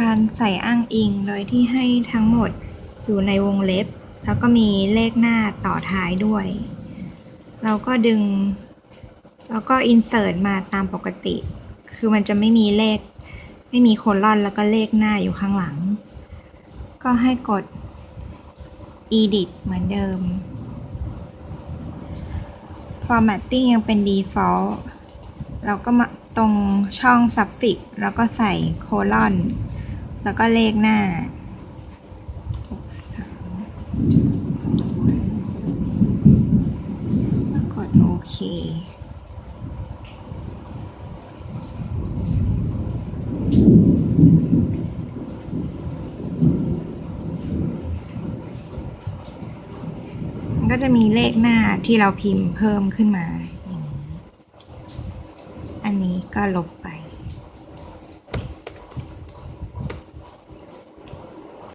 การใส่อ้างอิงโดยที่ให้ทั้งหมดอยู่ในวงเล็บ แล้วก็มีเลขหน้าต่อท้ายด้วย เราก็ดึง แล้วก็อินเสิร์ตมาตามปกติ คือมันจะไม่มีเลข ไม่มีโคลอนแล้วก็เลขหน้าอยู่ข้างหลัง ก็ให้กด edit เหมือนเดิม formatting ยังเป็น default เราก็มาตรงช่อง suffix แล้วก็ใส่โคลอน แล้วก็เลขหน้าแล้วกดโอเคมันก็จะมีเลขหน้าที่เราพิมพ์เพิ่มขึ้นมา อันนี้ก็ลบไป